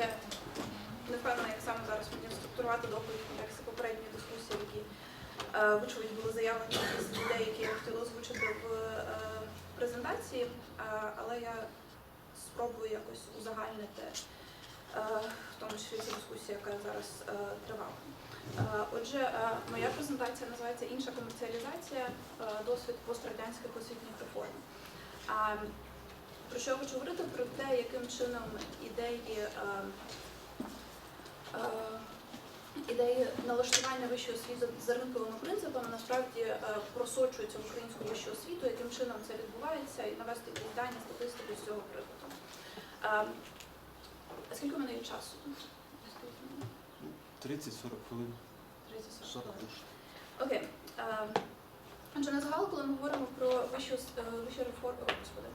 Я не впевнена, як саме зараз мені структурувати доповідь в контексті попередньої дискусії, які, е, вочевидь, були заявлені з ідей, які я хотіла озвучити в е, презентації, Е, але я спробую якось узагальнити, е, в тому числі цю дискусію, яка зараз е, тривала. Е, Отже, е, моя презентація називається Інша комерціалізація, е, досвід пострадянських освітніх реформ. А, Про що я хочу говорити? Про те, яким чином ідеї, е, е, ідеї налаштування вищої освіти за ринковими принципами насправді е, просочуються в українську вищу освіту, яким чином це відбувається, і навести якісь дані, статистику з цього приводу. А Скільки в мене є часу? 30-40 хвилин. 30 40 хвилин. Окей. Отже, на загал, коли ми говоримо про вищу, вищу реформу, господи,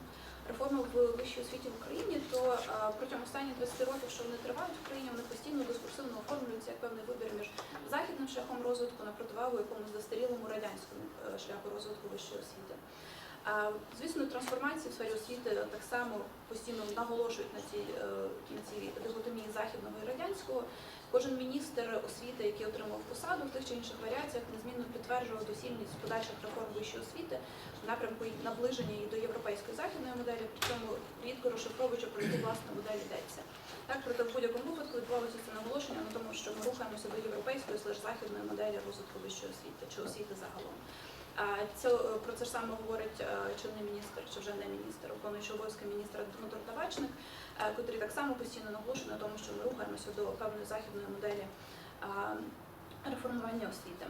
реформу в вищій освіті в Україні, то е, протягом останніх 20 років, що вони тривають в Україні, вони постійно дискурсивно оформлюються як певний вибір між західним шляхом розвитку на противагу якомусь застарілому радянському е, шляху розвитку вищої освіти. Е, Звісно, трансформації в сфері освіти так само постійно наголошують на цій, е, на цій дихотомії західного і радянського. Кожен міністр освіти, який отримав посаду в тих чи інших варіаціях, незмінно підтверджував доцільність подальших реформ вищої освіти в напрямку наближення її до європейської західної моделі, при цьому рідко розшифровуючи про яку власну модель йдеться. Так, проте в будь-якому випадку відбувалося це наголошення на тому, що ми рухаємося до європейської західної моделі розвитку вищої освіти чи освіти загалом. Це про це ж саме говорить е, чинний міністр, чи вже не міністр, виконуючий обов'язки міністра Дмитро Табачник, е, котрий так само постійно наголошує на тому, що ми рухаємося до певної західної моделі реформування освіти.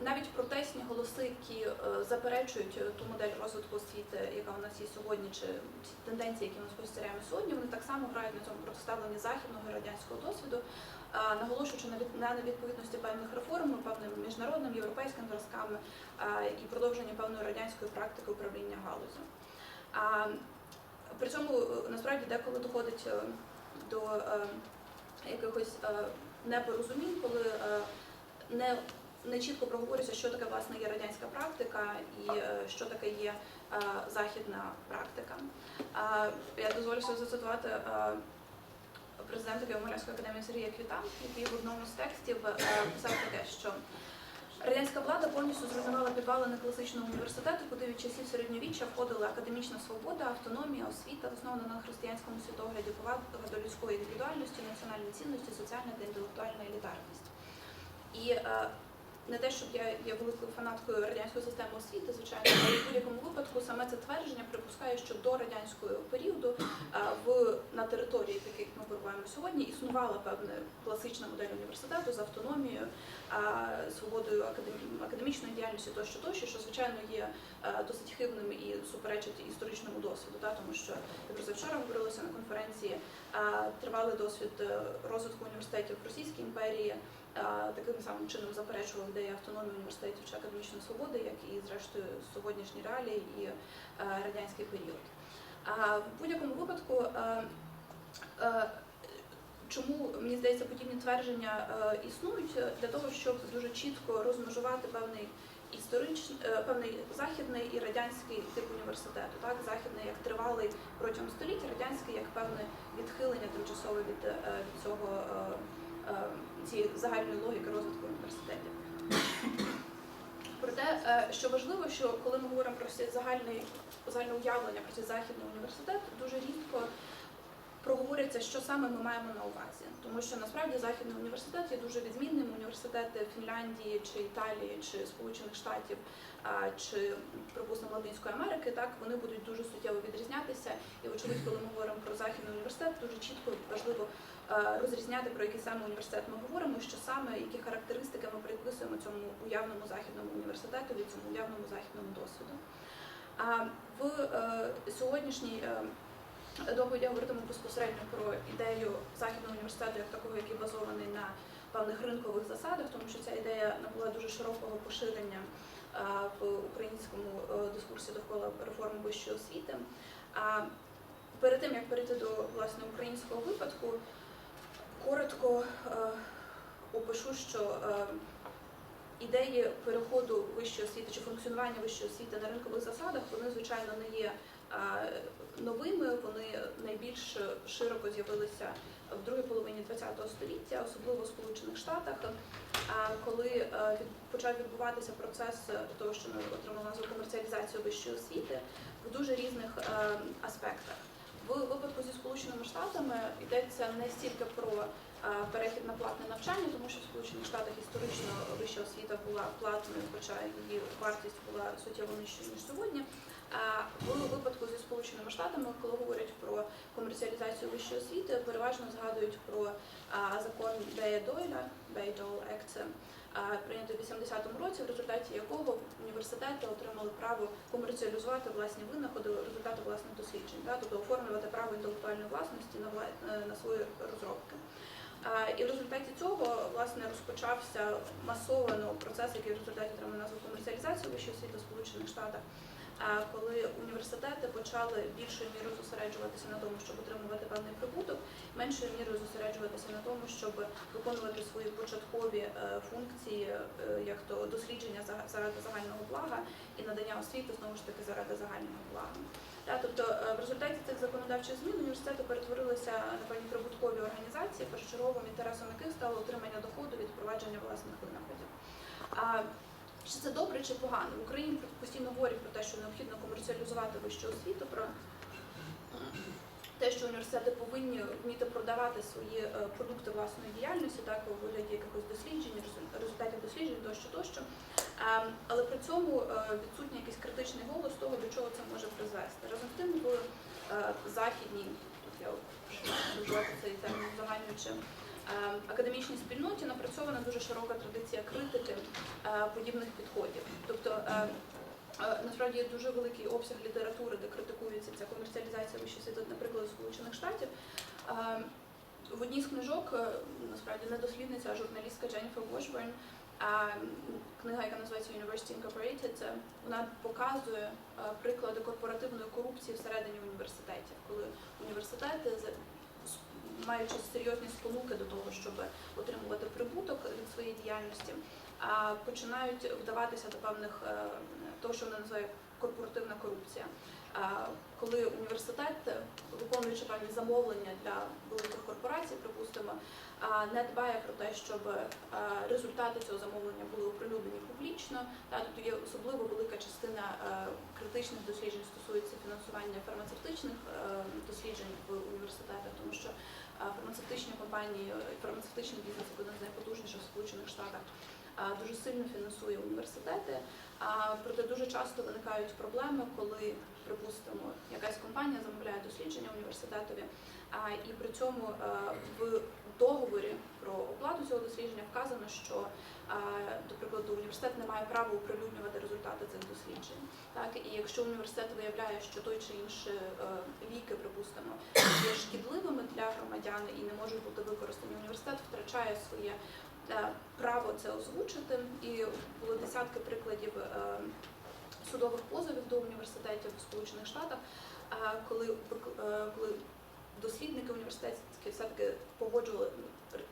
Навіть протестні голоси, які е, заперечують ту модель розвитку освіти, яка у нас є сьогодні, чи ті тенденції, які ми спостерігаємо сьогодні, вони так само грають на цьому протиставленні західного і радянського досвіду, наголошуючи на невідповідності певних реформ, певним міжнародним європейським зразками і продовження певної радянської практики управління галузю. При цьому е, насправді деколи доходить е, до е, якихось непорозумінь, коли не, не чітко проговорюється, що таке власне є радянська практика і що таке є західна практика. Я дозволю собі зацитувати президента Києво-Могилянської академії Сергія Квіта, який в одному з текстів е, писав таке, що Радянська влада повністю зруйнувала підвалини класичного університету, куди від часів середньовіччя входили академічна свобода, автономія, освіта, основана на християнському світогляді, повага до людської індивідуальності, національної цінності, соціальна та інтелектуальна елітарність. І е, не те, щоб я є великою фанаткою радянської системи освіти, звичайно, але в будь-якому випадку саме це твердження припускає, що до радянського періоду е, в на території, яких ми перебуваємо сьогодні, існувала певна класична модель університету з автономією, свободою академічної діяльності тощо тощо, що звичайно є е, досить хибним і суперечить історичному досвіду, та тому що як це вчора говорилося на конференції. е, Тривалий досвід е, розвитку університетів в Російській імперії е, таким самим чином заперечував ідеї автономії університетів чи академічної свободи, як і зрештою сьогоднішні реалії і е, радянський період. В будь-якому випадку. е, е, Чому мені здається подібні твердження існують для того, щоб дуже чітко розмежувати певний історичний, певний західний і радянський тип університету, так західний як тривалий протягом століття, радянський як певне відхилення тимчасове від, від цього цієї загальної логіки розвитку університетів. Проте, те, що важливо, що коли ми говоримо про цей загальний загальне уявлення про цей західний університет, дуже рідко проговориться, що саме ми маємо на увазі, тому що насправді західний університет є дуже відмінним. Університети Фінляндії чи Італії чи Сполучених Штатів чи припустимо Латинської Америки, так вони будуть дуже суттєво відрізнятися. І вочевидь, коли ми говоримо про західний університет, дуже чітко важливо е, розрізняти про який саме університет ми говоримо, що саме які характеристики ми приписуємо цьому уявному західному університету від цьому уявному західному досвіду. А в е, сьогоднішній доповіді я говоритиму безпосередньо про ідею західного університету як такого, який базований на певних ринкових засадах, тому що ця ідея набула дуже широкого поширення е, в українському е, дискурсі довкола реформи вищої освіти. А перед тим як перейти до власне українського випадку, коротко е, опишу, що ідеї переходу вищої освіти чи функціонування вищої освіти на ринкових засадах, вони звичайно не є новими. Вони найбільш широко з'явилися в другій половині ХХ століття, особливо в Сполучених Штатах, коли почав відбуватися процес того, що ми отримали назву комерціалізацію вищої освіти в дуже різних аспектах. В випадку зі Сполученими Штатами йдеться не стільки про перехід на платне навчання, тому що в Сполучених Штатах історично вища освіта була платною, хоча її вартість була суттєво нижчою ніж сьогодні. В випадку зі Сполученими Штатами, коли говорять про комерціалізацію вищої освіти, переважно згадують про закон Бея Дойля, Бей-Дойл Act, прийнятий в 80-му році, в результаті якого університети отримали право комерціалізувати власні винаходи, результати власних досліджень, тобто оформлювати право інтелектуальної власності на свої розробки. І в результаті цього власне розпочався масовано процес, який в результаті отримав назву комерціалізації вищої освіти в Сполучених Штатах. Коли університети почали більшою мірою зосереджуватися на тому, щоб отримувати певний прибуток, меншою мірою зосереджуватися на тому, щоб виконувати свої початкові е, функції, е, як то дослідження за- заради загального блага і надання освіти знову ж таки заради загального блага. Тобто е, в результаті цих законодавчих змін університети перетворилися на певні прибуткові організації, першочерговим інтересом яких стало отримання доходу від впровадження власних винаходів. Чи це добре чи погано? В Україні постійно говорять про те, що необхідно комерціалізувати вищу освіту, про те, що університети повинні вміти продавати свої е, продукти власної діяльності, так у вигляді якихось досліджень, результатів досліджень тощо тощо. Ем, Але при цьому е, відсутній якийсь критичний голос того, до чого це може призвести. Разом з тим в е, західній, тут я вживати цей термін загальнюючи, академічній спільноті напрацьована дуже широка традиція критики е, подібних підходів. Тобто е, Е, Насправді є дуже великий обсяг літератури, де критикується ця комерціалізація вищої освіти, наприклад, Сполучених Штатів. Е, В одній з книжок, е, насправді не дослідниця, а журналістка Дженніфер Вошберн, книга, яка називається University Incorporated, це вона показує е, приклади корпоративної корупції всередині університетів, коли університети маючи серйозні спонуки до того, щоб отримувати прибуток від своєї діяльності, починають вдаватися до певних е, того, що вони називають корпоративна корупція. Коли університет, виконуючи певні замовлення для великих корпорацій, припустимо, не дбає про те, щоб е, результати цього замовлення були оприлюднені публічно. Та тобто є особливо велика частина е, критичних досліджень стосується фінансування фармацевтичних досліджень в університетах, тому що фармацевтичні компанії, е, фармацевтичний бізнес один з найпотужніших в Сполучених Штатах дуже сильно фінансує університети. Проте дуже часто виникають проблеми, коли, припустимо, якась компанія замовляє дослідження університетові, і при цьому е, в договорі про оплату цього дослідження вказано, що, до прикладу, університет не має права оприлюднювати результати цих досліджень. Так і якщо університет виявляє, що той чи інші е, ліки, припустимо, є шкідливими для громадян і не можуть бути використані, університет втрачає своє е, право це озвучити. І було десятки прикладів е, судових позовів до університетів в Сполучених Штатах, коли, коли дослідники університетські все-таки погоджували,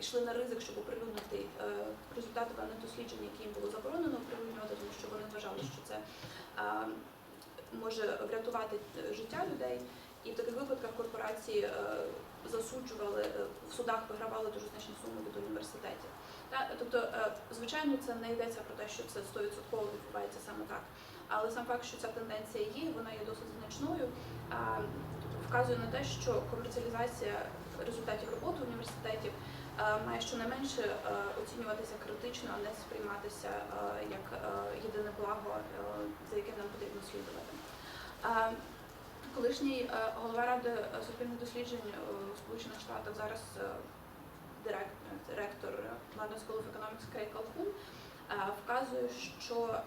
йшли на ризик, щоб оприлюднити е, результати певних досліджень, які їм було заборонено оприлюднювати, тому що вони вважали, що це може врятувати е, життя людей. І в таких випадках корпорації е, засуджували в судах, вигравали дуже значні суми від університетів. Тобто, звичайно, це не йдеться про те, що це 100% відбувається саме так. Але сам факт, що ця тенденція є, вона є досить значною, тобто вказує на те, що комерціалізація результатів роботи університетів е, має щонайменше е, оцінюватися критично, а не сприйматися е, як єдине благо, за яким нам потрібно слідувати. Колишній голова ради суспільних досліджень у Сполучених Штатах зараз директор London School of Economics е, вказує, що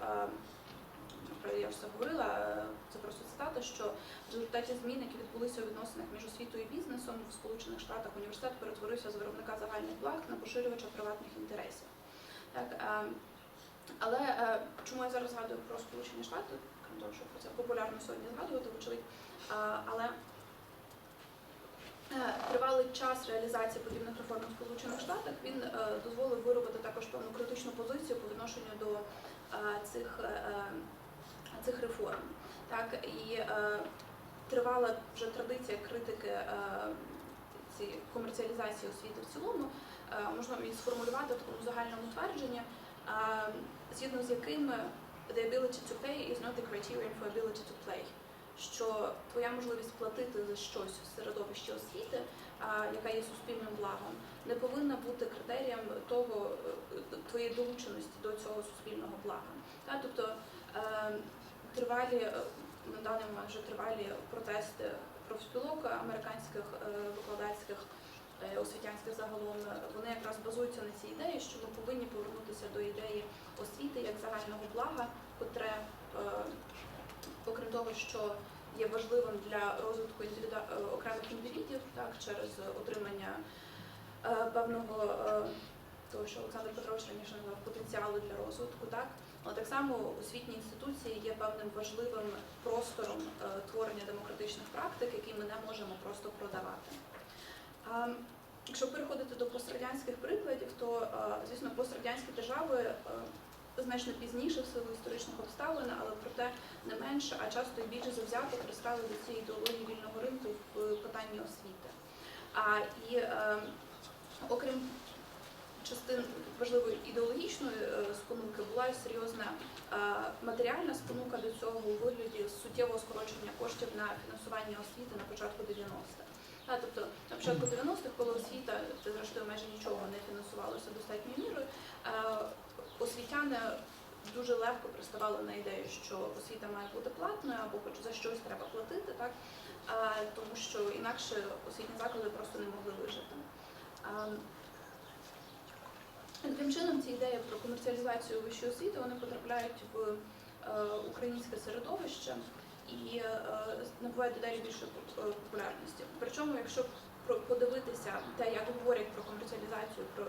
я вже говорила, е, це просто цитата, що в результаті змін, які відбулися у відносинах між освітою і бізнесом в Сполучених Штатах, університет перетворився з виробника загальних благ на поширювача приватних інтересів. Так, е, але е, чому я зараз згадую про Сполучені Штати, крім того, що про це популярно сьогодні згадувати, вочевидь, е, але е, тривалий час реалізації подібних реформ в Сполучених Штатах він е, дозволив виробити також певну критичну позицію по відношенню до е, цих, е, е, цих реформ. Так і е, тривала вже традиція критики е, цієї комерціалізації освіти в цілому. Е, можна її сформулювати в такому загальному твердженні, е, згідно з яким the ability to pay is not a criterion for ability to play. Що твоя можливість платити за щось в середовищі освіти, а, яка є суспільним благом, не повинна бути критерієм того е, твоєї долученості до цього суспільного блага. Тобто е, тривалі е, на даний момент вже тривалі протести профспілок американських е, викладацьких е, освітянських загалом, вони якраз базуються на цій ідеї, що ми повинні повернутися до ідеї освіти як загального блага, котре, окрім того, що є важливим для розвитку окремих індивідів, так, через отримання певного того, що Олександр Петрович раніше назвав потенціалу для розвитку, так так само освітні інституції є певним важливим простором е, творення демократичних практик, які ми не можемо просто продавати. Якщо переходити до пострадянських прикладів, то е, звісно пострадянські держави е, значно пізніше в силу історичних обставин, але проте не менше, а часто і більше завзято пристали до цієї ідеології вільного ринку в питанні освіти. А і окрім частин важливої ідеологічної е, спонуки була і серйозна е, матеріальна спонука до цього у вигляді суттєвого скорочення коштів на фінансування освіти на початку 90-х. А, тобто на початку 90-х, коли освіта зрештою майже нічого не фінансувалося достатньою мірою, е, освітяни дуже легко приставали на ідею, що освіта має бути платною або хоч за щось треба платити, так е, тому що інакше освітні заклади просто не могли вижити. Таким чином, ці ідеї про комерціалізацію вищої освіти вони потрапляють в е, українське середовище і е, набувають дедалі більшої поп- е, популярності. Причому, якщо подивитися те, як говорять про комерціалізацію, про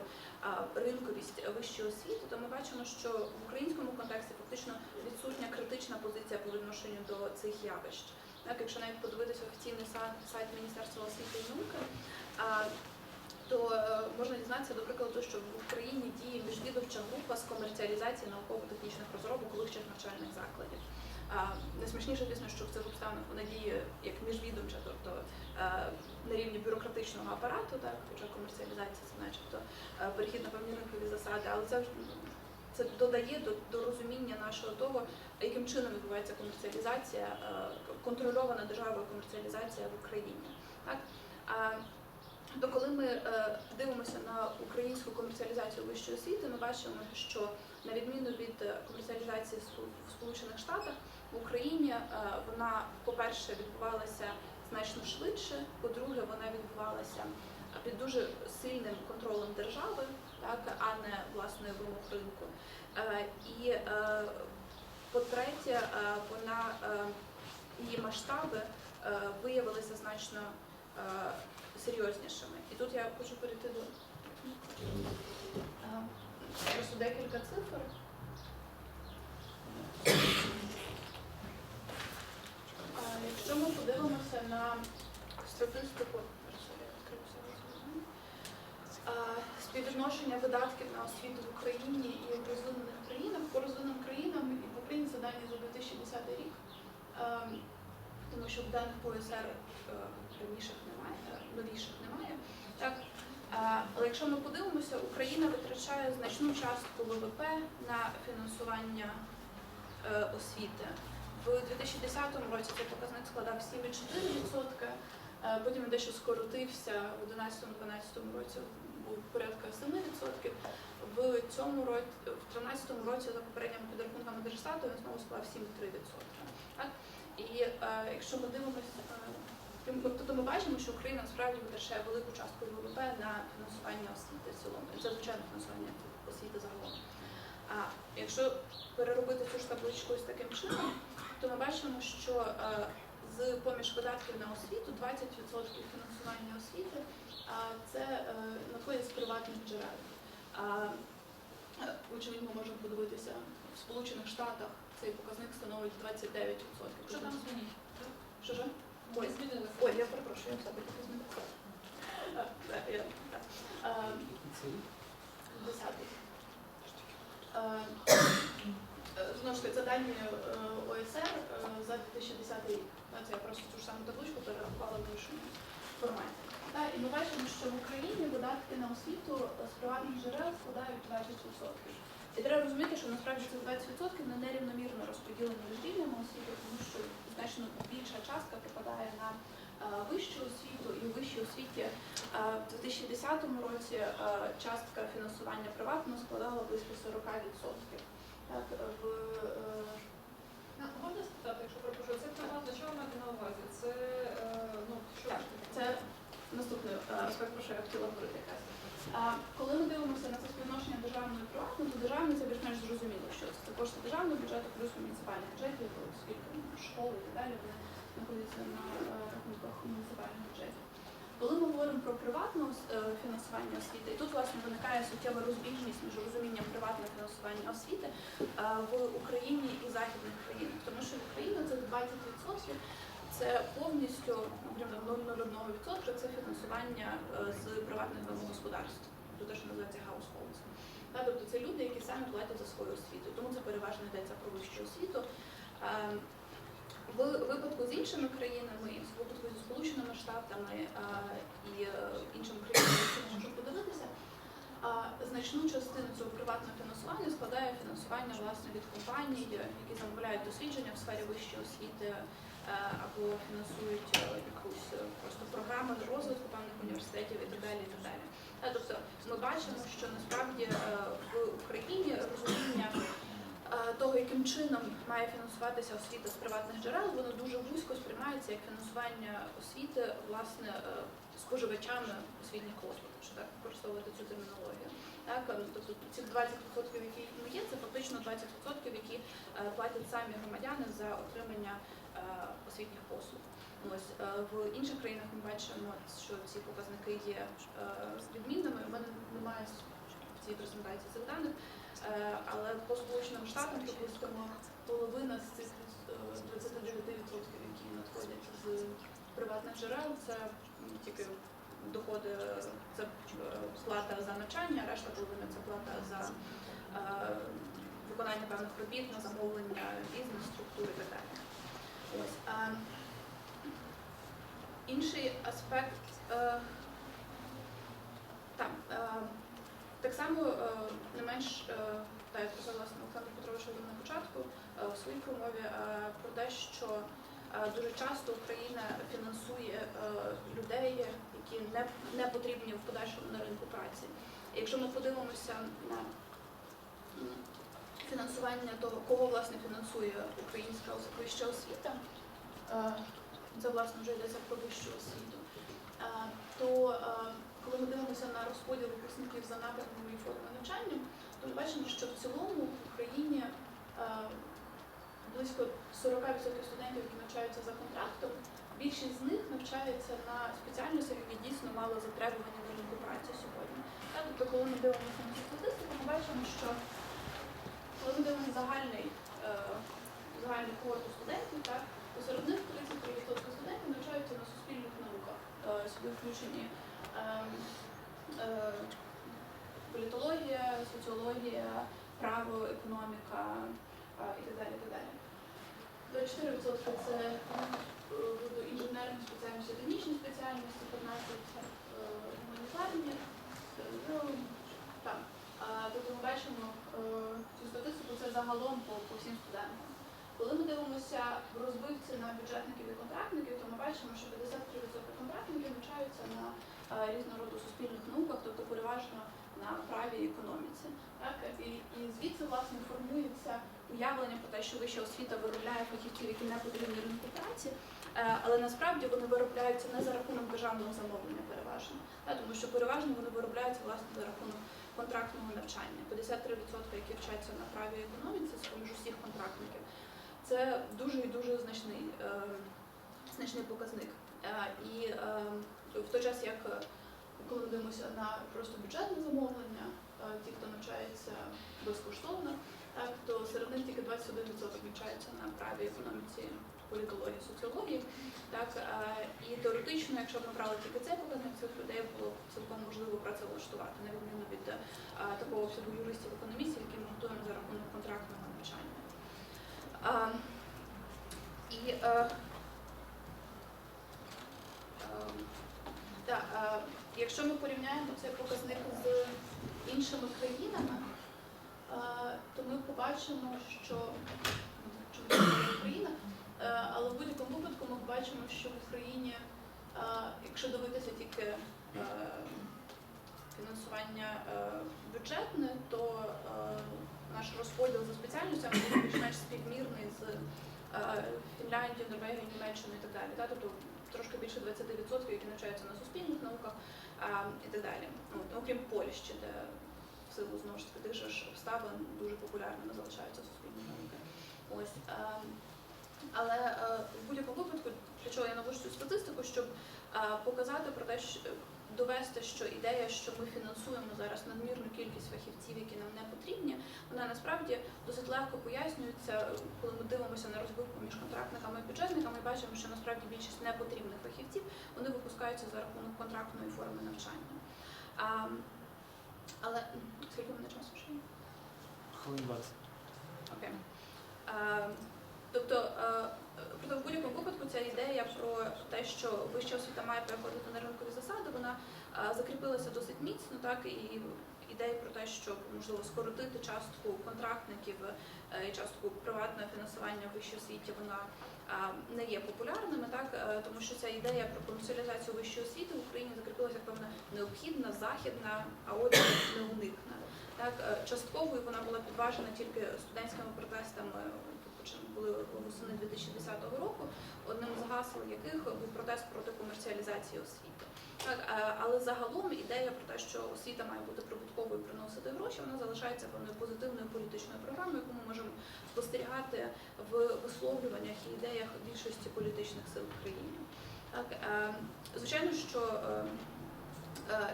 ринковість вищої освіти, то ми бачимо, що в українському контексті фактично відсутня критична позиція по відношенню до цих явищ. Так, якщо навіть подивитися офіційний сайт, Міністерства освіти і науки, то е, можна дізнатися, до прикладу, що в Україні діє міжвідомча група з комерціалізації науково-технічних розробок вищих навчальних закладів. Найсмішніше, звісно, що в цих обставинах вона діє як міжвідомча, тобто е, на рівні бюрократичного апарату, так, хоча комерціалізація це начебто е, перехід на певні ринкові засади, але це це додає до, до розуміння нашого того, яким чином відбувається комерціалізація, контрольована державою комерціалізація в Україні. Так? То коли ми е, дивимося на українську комерціалізацію вищої освіти, ми бачимо, що на відміну від е, комерціалізації в Сполучених Штатах, в Україні е, вона, по-перше, відбувалася значно швидше, по-друге, вона відбувалася під дуже сильним контролем держави, так, а не власною вимог ринку. Е, І е, по-третє, е, вона е, її масштаби е, виявилися значно е, серйознішими. І тут я хочу перейти до е, просто декілька цифр. Якщо ми подивимося на статистику співвідношення видатків на освіту в Україні і в розвинених країнах, по розвиненим країнам і в Україні це дані за 2010 рік, Ем, тому що в даних по Раніших немає, новіших немає. Так? Але якщо ми подивимося, Україна витрачає значну частку ВВП на фінансування е, освіти. В 2010 році цей показник складав 7,4%, е, потім дещо скоротився в 2011-2012 році був порядка 7%. В цьому році, в 2013 році, за попередніми підрахунками Держстату, він знову склав 7,3%. Так? І е, якщо ми дивимося, е, тобто ми бачимо, що Україна насправді витрачає велику частку ВВП на фінансування освіти в цілому. І Це звичайно фінансування освіти загалом. А якщо переробити цю ж табличку ось таким чином, то ми бачимо, що е, з поміж видатків на освіту 20% фінансування освіти це е, надходять з приватних джерел. Е, Очевидно, ми можемо подивитися в Сполучених Штатах цей показник становить 29%. Що там змінить? Що ж? Ой. Ой, я перепрошую, я все таки змінила. Так, я- так. Е, Десятий. Знову ж таки, за дані е, ОСР е, за 2010 ну, це я просто ту ж саму табличку перерахувала в іншому форматі. Та, і ми бачимо, що в Україні видатки на освіту з приватних джерел складають 20%. І треба розуміти, що насправді цих 20% не нерівномірно розподілені між рівнями освіти, тому що значно більша частка припадає на е, вищу освіту і у вищій освіті е, в 2010 році е, частка фінансування приватного складала близько 40%. Так, в, Ну, Можна спитати, якщо пропоную, це приватно, що ви маєте на увазі? Це, ну, що Так, це наступний аспект, про що я хотіла говорити якраз. Коли ми дивимося на це співвідношення державного і приватного, то державний це більш-менш зрозуміло, що це, кошти державного бюджету плюс муніципальних бюджетів, оскільки школи і так далі вони знаходяться на е, рахунках муніципальних бюджетів. Коли ми говоримо про приватне е, фінансування освіти, і тут власне виникає суттєва розбіжність між розумінням приватного фінансування освіти е, в Україні і західних країнах, тому що в Україні це 20% це повністю, наприклад, 0,01% це фінансування е, з приватних домогосподарств, то те, що називається households. Тобто це люди, які самі платять за свою освіту, тому це переважно йдеться про вищу освіту. Е, В випадку з іншими країнами, в випадку зі Сполученими Штатами е, і е, іншими країнами, які ми можемо подивитися, значну частину цього приватного фінансування складає фінансування власне від компаній, які замовляють дослідження в сфері вищої освіти або фінансують е, якусь е, просто програму розвитку певних університетів і так далі. І так далі. Е, Тобто ми бачимо, що насправді е, в Україні розуміння е, того, яким чином має фінансуватися освіта з приватних джерел, воно дуже вузько сприймається як фінансування освіти власне е, споживачами освітніх послуг, якщо так використовувати цю термінологію. Так, е, тобто ці 20%, які є, це фактично 20%, які е, платять самі громадяни за отримання е, освітніх послуг. Ось е, в інших країнах ми бачимо, що ці показники є е, відмінними. У мене немає в цій презентації цих даних, Е, але по сполученим штатам припустимо половина з цих е, 29%, які надходять з приватних джерел, це тільки доходи, це е, плата за навчання, решта половина це плата за е, виконання певних робіт на замовлення бізнес, структур і так далі. Ось. А, інший аспект. Е, так, е, так само е, не менш, е, так як казав власне Олександр Петрович на початку е, в своїй промові е, про те, що е, дуже часто Україна фінансує е, людей, які не, не потрібні в подальшому на ринку праці. Якщо ми подивимося на фінансування того, кого власне фінансує українська вища освіта, е, це власне вже йдеться про вищу освіту, е, то е, коли ми дивимося на розподіл випускників за напрямками і формами навчання, то ми бачимо, що в цілому в Україні близько 40% студентів, які навчаються за контрактом, більшість з них навчаються на спеціальностях, які дійсно мало затребувані на ринку праці сьогодні. Тобто, коли ми дивимося на цю статистику, ми бачимо, що коли ми дивимося загальний, е, загальну когорту студентів, так, то серед них 33% студентів навчаються на суспільних науках. Е, Сюди включені ем, е, політологія, соціологія, право, економіка і так далі. і так далі. 24% це інженерні спеціальності, технічні спеціальності, 15% е, гуманітарні. Е, ну, Так. А, Тобто ми бачимо е, цю статистику, це загалом по, по всім студентам. Коли ми дивимося в розбивці на бюджетників і контрактників, то ми бачимо, що 53% контрактників навчаються на е, різного роду суспільних науках, тобто переважно на праві і економіці. Так? І, і звідси власне формується уявлення про те, що вища освіта виробляє фахівців, які не потрібні ринку праці, е, але насправді вони виробляються не за рахунок державного замовлення переважно, так? тому що переважно вони виробляються власне за рахунок контрактного навчання. 53% які вчаться на праві економіці, з усіх контрактників. Це дуже і дуже значний, е, значний показник. Е, і е, в той час, як коли ми дивимося на просто бюджетне замовлення, ті, хто навчається безкоштовно, так, то серед них тільки 21% навчаються на праві економіці політології, соціології. Так, і теоретично, якщо б ми брали тільки цей показник, цих людей було цілком можливо працевлаштувати, на відміну від такого обсягу юристів, економістів, які ми готуємо за рахунок контрактного навчання. І та, е, якщо ми порівняємо цей показник з іншими країнами, то ми побачимо, що ну, Україна, але в будь-якому випадку ми бачимо, що в Україні, е, якщо дивитися тільки е, фінансування е, бюджетне, то е, наш розподіл за спеціальностями більш-менш співмірний з е, Фінляндією, Норвегією, Німеччиною і так далі. Тобто трошки більше 20%, які навчаються на суспільних науках і так далі. Окрім Польщі, де в силу знову ж таки тих же обставин дуже популярними залишаються суспільні науки. Ось. Але е, в будь-якому випадку, для чого я навожу цю статистику, щоб е, показати про те, що довести, що ідея, що ми фінансуємо зараз надмірну кількість фахівців, які нам не потрібні, вона насправді досить легко пояснюється, коли ми дивимося на розбивку між контрактниками і бюджетниками, і бачимо, що насправді більшість непотрібних фахівців вони випускаються за рахунок контрактної форми навчання. А, але скільки мене часу ще? Хвилин 20. Окей. Е, Тобто, е, в будь-якому випадку ця ідея про те, що вища освіта має переходити на ринкові засади, вона е, закріпилася досить міцно, так і ідея про те, щоб можливо скоротити частку контрактників е, і частку приватного фінансування в вищій освіті, вона не є популярними, так тому що ця ідея про комерціалізацію вищої освіти в Україні закріпилася як певна необхідна, західна, а отже неуникна. Так, частковою вона була підважена тільки студентськими протестами, почин- були восени 2010 року, одним з гасел яких був протест проти комерціалізації освіти. Так, е, але загалом ідея про те, що освіта має бути прибутковою, приносити гроші, вона залишається певною позитивною політичною програмою, яку ми можемо спостерігати в висловлюваннях і ідеях більшості політичних сил в країні. Так, е, звичайно, що е,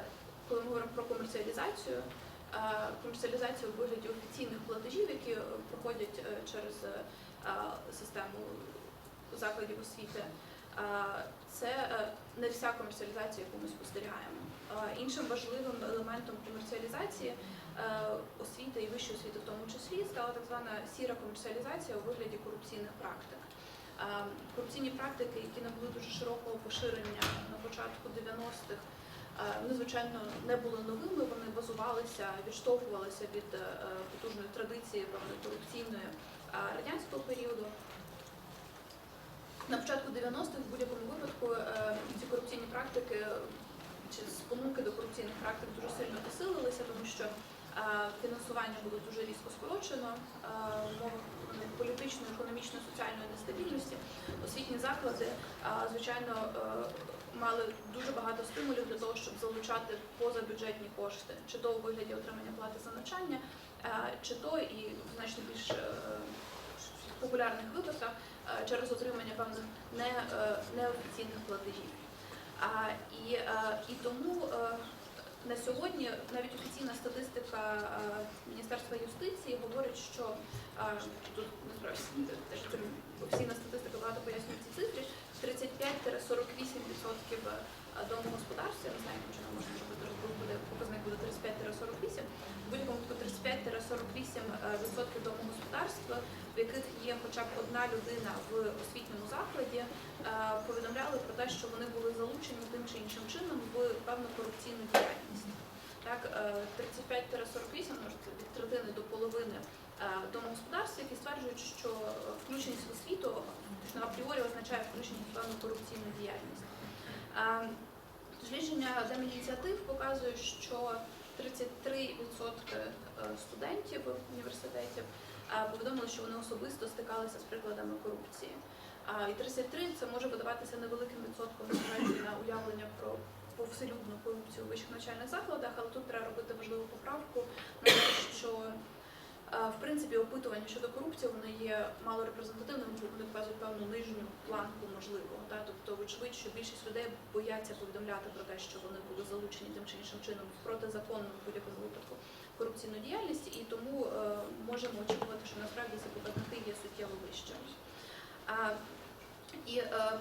коли ми говоримо про комерціалізацію, комерціалізацію у вигляді офіційних платежів, які е, проходять е, через е, систему закладів освіти. Це не вся комерціалізація, яку ми спостерігаємо. Іншим важливим елементом комерціалізації освіти і вищої освіти, в тому числі, стала так звана сіра комерціалізація у вигляді корупційних практик. Корупційні практики, які набули дуже широкого поширення на початку 90-х, Е, Вони, звичайно, не були новими, вони базувалися, відштовхувалися від е, потужної традиції корупційної е, радянського періоду. На початку 90-х в будь-якому випадку е, ці корупційні практики е, чи спонуки до корупційних практик дуже сильно посилилися, тому що е, фінансування було дуже різко скорочено е, в умовах ну, політичної, економічної, соціальної нестабільності. Освітні заклади, е, звичайно, е, мали дуже багато стимулів для того, щоб залучати позабюджетні кошти, чи то у вигляді отримання плати за навчання, е, чи то і в значно більш е, популярних випадках е, через отримання певних неофіційних платежів. І, і тому на сьогодні навіть офіційна статистика Міністерства юстиції говорить, що тут насправді офіційна статистика багато пояснює ці цифри. 35-48% домогосподарств, я не знаю, яким чином можна зробити розбив, буде показник буде 35-48, в будь-якому 35-48% домогосподарств, в яких є хоча б одна людина в освітньому закладі, е, повідомляли про те, що вони були залучені тим чи іншим чином в певну корупційну діяльність. Так, е, 35-48, може це від третини до половини е, домогосподарств, які стверджують, що е, включеність в освіту фактично апріорі означає включеність в певну корупційну діяльність. Е, Дослідження Демініціатив показує, що 33% студентів університетів е, повідомили, що вони особисто стикалися з прикладами корупції. І 33 це може видаватися невеликим відсотком на уявлення про повселюдну корупцію у вищих навчальних закладах, але тут треба робити важливу поправку на те, що е, в принципі опитування щодо корупції вони є мало репрезентативними, вони вказують певну нижню планку можливого. Та? Тобто, вочевидь, що більшість людей бояться повідомляти про те, що вони були залучені тим чи іншим чином в протизаконну в будь-якому випадку корупційну діяльність, і тому е, можемо очікувати, що насправді ці показники є суттєво вищими. І е,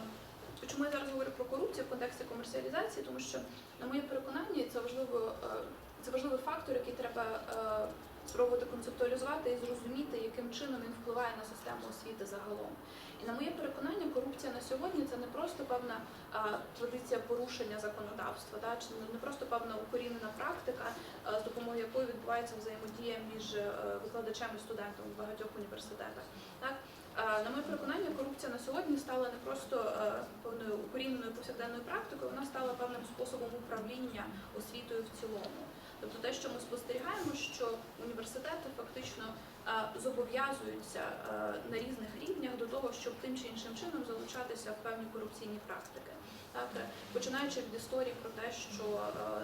чому я зараз говорю про корупцію в контексті комерціалізації? Тому що, на моє переконання, це важливо, е, це важливий фактор, який треба е, спробувати концептуалізувати і зрозуміти, яким чином він впливає на систему освіти загалом. І на моє переконання, корупція на сьогодні це не просто певна е, традиція порушення законодавства, да, чи не просто певна укорінена практика, е, з допомогою якої відбувається взаємодія між е, викладачем і студентом в багатьох університетах. Так? На моє переконання, корупція на сьогодні стала не просто е, певною укоріненою повсякденною практикою, вона стала певним способом управління освітою в цілому. Тобто те, що ми спостерігаємо, що університети фактично е, зобов'язуються е, на різних рівнях до того, щоб тим чи іншим чином залучатися в певні корупційні практики. Так, е, починаючи від історії про те, що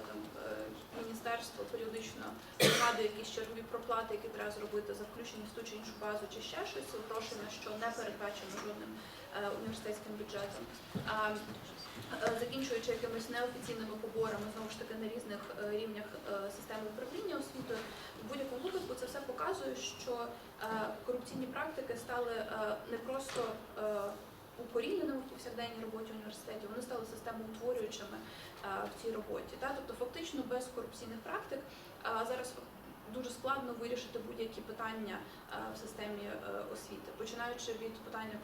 там міністерство періодично згадує якісь чергові проплати, які треба зробити за включення в ту чи іншу базу, чи ще щось, грошей на що не передбачено жодним університетським бюджетом. Е, закінчуючи якимись неофіційними поборами, знову ж таки на різних е, рівнях е, системи управління освітою, в будь-якому випадку це все показує, що корупційні практики стали не просто укоріненими в повсякденній роботі університетів, вони стали системоутворюючими в цій роботі. Тобто фактично без корупційних практик зараз дуже складно вирішити будь-які питання в системі освіти, починаючи від питання